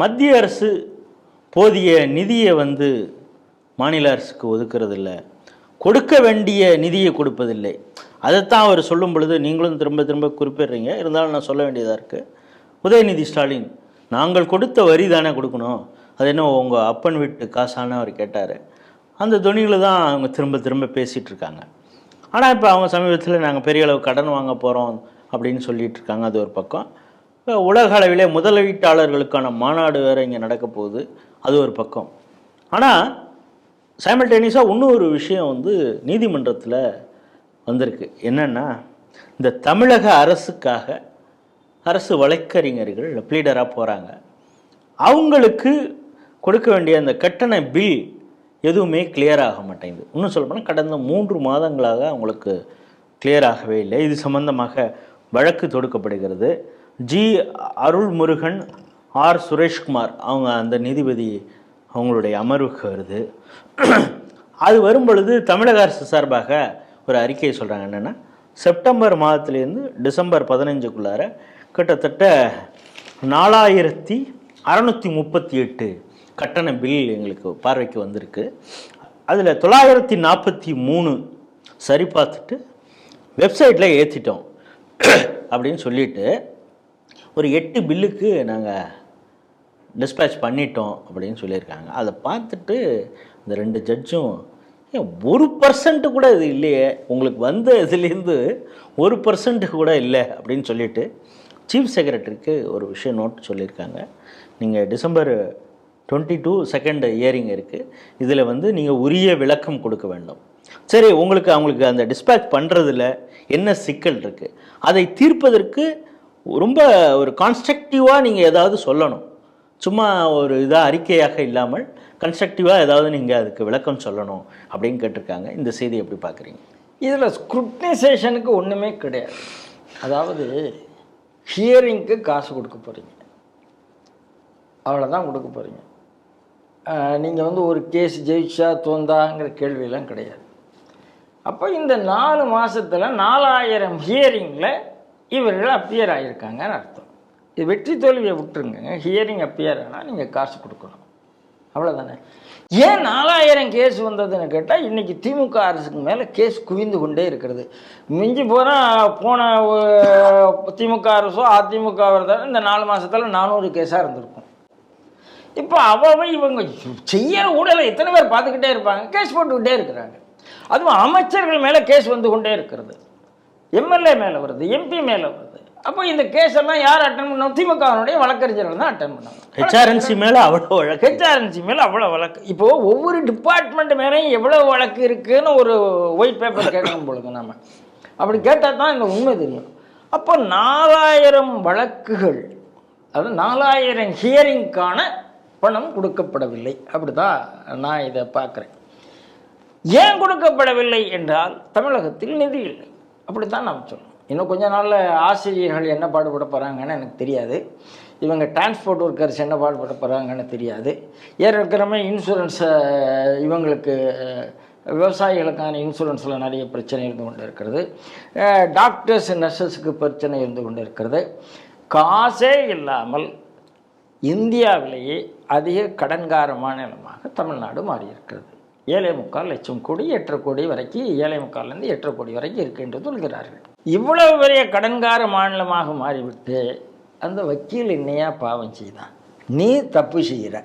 மத்திய அரசு போதிய நிதியை வந்து மாநில அரசுக்கு ஒதுக்குறதில்ல. கொடுக்க வேண்டிய நிதியை கொடுப்பதில்லை. அதைத்தான் அவர் சொல்லும் பொழுது நீங்களும் திரும்ப திரும்ப குறிப்பிடுறீங்க. இருந்தாலும் நான் சொல்ல வேண்டியதாக இருக்குது உதயநிதி ஸ்டாலின் நாங்கள் கொடுத்த வரி தானே கொடுக்கணும்? அது என்ன உங்கள் அப்பன் வீட்டு காசான அவர் கேட்டார். அந்த துணியில் தான் அவங்க திரும்ப திரும்ப பேசிகிட்டு இருக்காங்க. ஆனால் இப்போ அவங்க சமீபத்தில் நாங்கள் பெரிய அளவு கடன் வாங்க போகிறோம் அப்படின்னு சொல்லிகிட்டு இருக்காங்க. அது ஒரு பக்கம். உலக அளவிலே முதலீட்டாளர்களுக்கான மாநாடு வேறு இங்கே நடக்க போகுது. அது ஒரு பக்கம். ஆனால் சைமல்டேனியஸாக இன்னொரு விஷயம் வந்து நீதிமன்றத்தில் வந்திருக்கு. என்னென்னா இந்த தமிழக அரசுக்காக அரசு வழக்கறிஞர்கள் ப்ளீடராக போகிறாங்க அவங்களுக்கு கொடுக்க வேண்டிய அந்த கட்டண பில் எதுவுமே கிளியர் ஆக மாட்டேங்குது. இன்னும் சொல்லப்போனால் கடந்த மூன்று மாதங்களாக அவங்களுக்கு கிளியர் ஆகவே இல்லை. இது சம்பந்தமாக வழக்கு தொடுக்கப்படுகிறது. G Arulmurugan R Sureshkumar. அவங்க அந்த நீதிபதி அவங்களுடைய அமர்வுக்கு வருது. அது வரும் பொழுது தமிழக அரசு சார்பாக ஒரு அறிக்கையை சொல்கிறாங்க என்னென்னா செப்டம்பர் மாதத்துலேருந்து டிசம்பர் பதினஞ்சுக்குள்ளார கிட்டத்தட்ட நாலாயிரத்தி அறநூற்றி முப்பத்தி எட்டு கட்டண பில் எங்களுக்கு பார்வைக்கு வந்திருக்கு. அதில் தொள்ளாயிரத்தி நாற்பத்தி மூணு சரி பார்த்துட்டு வெப்சைட்டில் ஏற்றிட்டோம் அப்படின்னு சொல்லிட்டு ஒரு எட்டு பில்லுக்கு நாங்கள் டிஸ்பேச் பண்ணிட்டோம் அப்படின்னு சொல்லியிருக்காங்க. அதை பார்த்துட்டு இந்த ரெண்டு ஜட்ஜும் ஒரு பர்சன்ட் கூட இது இல்லையே. உங்களுக்கு வந்த இதுலேருந்து ஒரு பர்சன்ட் கூட இல்லை அப்படின்னு சொல்லிட்டு சீஃப் செக்ரட்டரிக்கு ஒரு விஷயம் நோட் சொல்லியிருக்காங்க. நீங்கள் December twenty two second hearing இருக்குது இதில் வந்து நீங்கள் உரிய விளக்கம் கொடுக்க வேண்டும். சரி உங்களுக்கு அவங்களுக்கு அந்த டிஸ்பேச் பண்ணுறதுல என்ன சிக்கல் இருக்குது அதை தீர்ப்பதற்கு ரொம்ப ஒரு கான்ஸ்ட்ரக்டிவாக நீங்கள் ஏதாவது சொல்லணும். சும்மா ஒரு இதாக அறிக்கையாக இல்லாமல் கன்ஸ்ட்ரக்டிவாக ஏதாவது நீங்கள் அதுக்கு விளக்கம் சொல்லணும் அப்படின்னு கேட்டிருக்காங்க. இந்த செய்தி எப்படி பார்க்குறீங்க? இதில் ஸ்க்ரூட்னைசேஷனுக்கு ஒன்றுமே கிடையாது. அதாவது ஹியரிங்க்கு காசு கொடுக்க போகிறீங்க அவ்வளோதான் கொடுக்க போகிறீங்க நீங்கள் வந்து ஒரு கேஸ் ஜெயிச்சா தோந்தாங்கிற கேள்வியெல்லாம் கிடையாது. அப்போ இந்த நாலு மாதத்தில் நாலாயிரம் ஹியரிங்கில் இவர்கள் அப்பியர் ஆகியிருக்காங்கன்னு அர்த்தம். இது வெற்றி தோல்வியை விட்டுருங்க. ஹியரிங் அப்பியர் ஆனால் நீங்கள் காசு கொடுக்கணும். அவ்வளோதானே ஏன் நாலாயிரம் கேஸ் வந்ததுன்னு கேட்டால் இன்றைக்கி திமுக அரசுக்கு மேலே கேஸ் குவிந்து கொண்டே இருக்கிறது. மிஞ்சி போனால் போன திமுக அரசோ அதிமுக இருந்தாலும் இந்த நாலு மாதத்தில் நானூறு கேஸாக இருந்திருக்கும். இப்போ அவ்வளவு இவங்க செய்யற ஊழலை எத்தனை பேர் பார்த்துக்கிட்டே இருப்பாங்க? கேஸ் போட்டுக்கிட்டே இருக்கிறாங்க. அதுவும் அமைச்சர்கள் மேலே கேஸ் வந்து கொண்டே இருக்கிறது. எம்எல்ஏ மேலே வருது எம்பி மேலே வருது. அப்போ இந்த கேஸ் எல்லாம் யார் அட்டன் பண்ணணும் திமுகவினுடைய வழக்கறிஞர்கள் தான் அட்டன் பண்ணாங்க. ஹெச்ஆர்என்சி மேலே அவ்வளோ வழக்கு. ஹெச்ஆர்என்சி மேலே அவ்வளோ வழக்கு. இப்போ ஒவ்வொரு டிபார்ட்மெண்ட் மேலேயும் எவ்வளோ வழக்கு இருக்குன்னு ஒரு ஒயிட் பேப்பர் கேட்கணும் பொழுது நாம. அப்படி கேட்டால் தான் இந்த உண்மை தெரியும். அப்போ நாலாயிரம் வழக்குகள் அதாவது நாலாயிரம் ஹியரிங்க்கான பணம் கொடுக்கப்படவில்லை. அப்படி தான் நான் இதை பார்க்குறேன். ஏன் கொடுக்கப்படவில்லை என்றால் தமிழகத்தில் நிதி இல்லை. அப்படித்தான் நாம் சொல்லணும் இன்னும் கொஞ்ச நாளில் ஆசிரியர்கள் என்ன பாடுபட போகிறாங்கன்னு எனக்கு தெரியாது. இவங்க டிரான்ஸ்போர்ட் ஒர்க்கர்ஸ் என்ன பாடுபட போகிறாங்கன்னு தெரியாது. ஏற்கனவே இன்சூரன்ஸை இவங்களுக்கு விவசாயிகளுக்கான இன்சூரன்ஸில் நிறைய பிரச்சனை இருந்து கொண்டு இருக்கிறது டாக்டர்ஸ் நர்சஸுக்கு பிரச்சனை இருந்து கொண்டு இருக்கிறது காசே இல்லாமல் இந்தியாவிலேயே அதிக கடன்கார மாநிலமாக தமிழ்நாடு மாறியிருக்கிறது. ஏழை முக்கால் லட்சம் கோடி எட்டரை கோடி வரைக்கும் ஏழை முக்கால்லேருந்து எட்டரை கோடி வரைக்கும் இருக்கு என்று சொல்கிறார்கள். இவ்வளவு பெரிய கடன்கார மாநிலமாக மாறிவிட்டு அந்த வக்கீல் என்னையா பாவம் செய்தான்? நீ தப்பு செய்கிற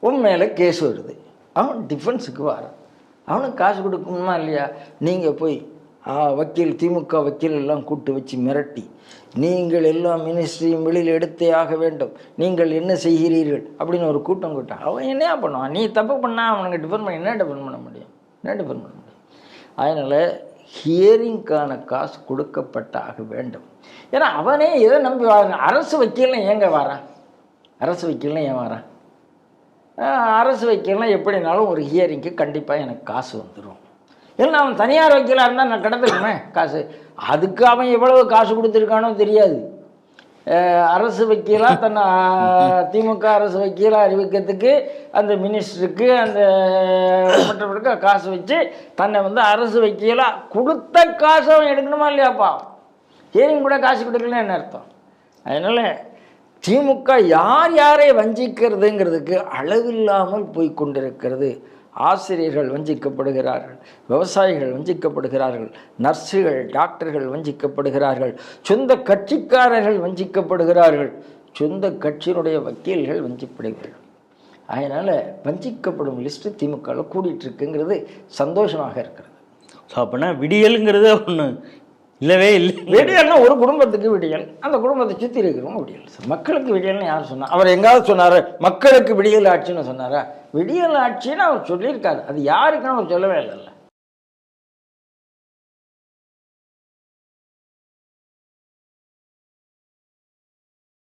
உன் மேலே கேஸ் வருது. அவன் டிஃபென்ஸுக்கு வரான். அவனுக்கு காசு கொடுக்கணுமா இல்லையா? நீங்கள் போய் வக்கீல் திமுக வக்கீல் எல்லாம் கூட்டு வச்சு மிரட்டி நீங்கள் எல்லா மினிஸ்ட்ரியும் வெளியில் எடுத்தே ஆக வேண்டும். நீங்கள் என்ன செய்கிறீர்கள்? அப்படின்னு ஒரு கூட்டம் கூட்டம் அவன் என்ன பண்ணுவான்? நீ தப்பு பண்ணா அவனுக்கு டிஃபெண்ட் பண்ணி என்ன டிஃபன் பண்ண முடியும்? என்ன டிஃபன் பண்ண முடியும்? அதனால் ஹியரிங்க்கான காசு கொடுக்கப்பட்டாக வேண்டும். ஏன்னா அவனே எதை நம்பி வாங்க அரசு வக்கீல்னு ஏங்க வரான் அரசு வக்கீல்னு ஏன் வரான் அரசு வக்கீல்னா எப்படினாலும் ஒரு ஹியரிங்க்கு கண்டிப்பாக எனக்கு காசு வந்துடும் இல்லை அவன் தனியார் வக்கீலாக இருந்தால் நான் கிடந்துருக்குமே காசு. அதுக்கு அவன் எவ்வளவு காசு கொடுத்துருக்கானோ தெரியாது. அரசு வக்கீலாக தன்னை திமுக அரசு வக்கீலாக அறிவிக்கிறதுக்கு அந்த மினிஸ்டருக்கு அந்த மற்றவருக்கு காசு வச்சு தன்னை வந்து அரசு வக்கீலாக கொடுத்த காசு அவன் எடுக்கணுமா இல்லையாப்பா? ஏரியும் கூட காசு கொடுக்கலன்னு என்ன அர்த்தம்? அதனால் திமுக யார் யாரை வஞ்சிக்கிறதுங்கிறதுக்கு அளவில்லாமல் போய் கொண்டிருக்கிறது. ஆசிரியர்கள் வஞ்சிக்கப்படுகிறார்கள் விவசாயிகள் வஞ்சிக்கப்படுகிறார்கள் நர்ஸுகள் டாக்டர்கள் வஞ்சிக்கப்படுகிறார்கள் சொந்த கட்சிக்காரர்கள் வஞ்சிக்கப்படுகிறார்கள் சொந்த கட்சியினுடைய வக்கீல்கள் வஞ்சிக்கப்படுகிறார்கள். அதனால் வஞ்சிக்கப்படும் லிஸ்ட்டு திமுகவில் கூடிட்டு இருக்குங்கிறது சந்தோஷமாக இருக்கிறது. ஸோ அப்படின்னா விடியலுங்கிறது ஒன்று இல்லவே இல்லை. விடியல்னா ஒரு குடும்பத்துக்கு விடியல். அந்த குடும்பத்தை சுற்றி இருக்கிறவங்க விடியல். மக்களுக்கு விடியல்னு யார் சொன்னா அவர் எங்காவது சொன்னார் மக்களுக்கு விடியல் ஆட்சின்னு சொன்னாரா? விடியல் ஆட்சின்னு அவர் சொல்லியிருக்காரு. அது யாருக்குன்னு அவர் சொல்லவே இல்லைல்ல.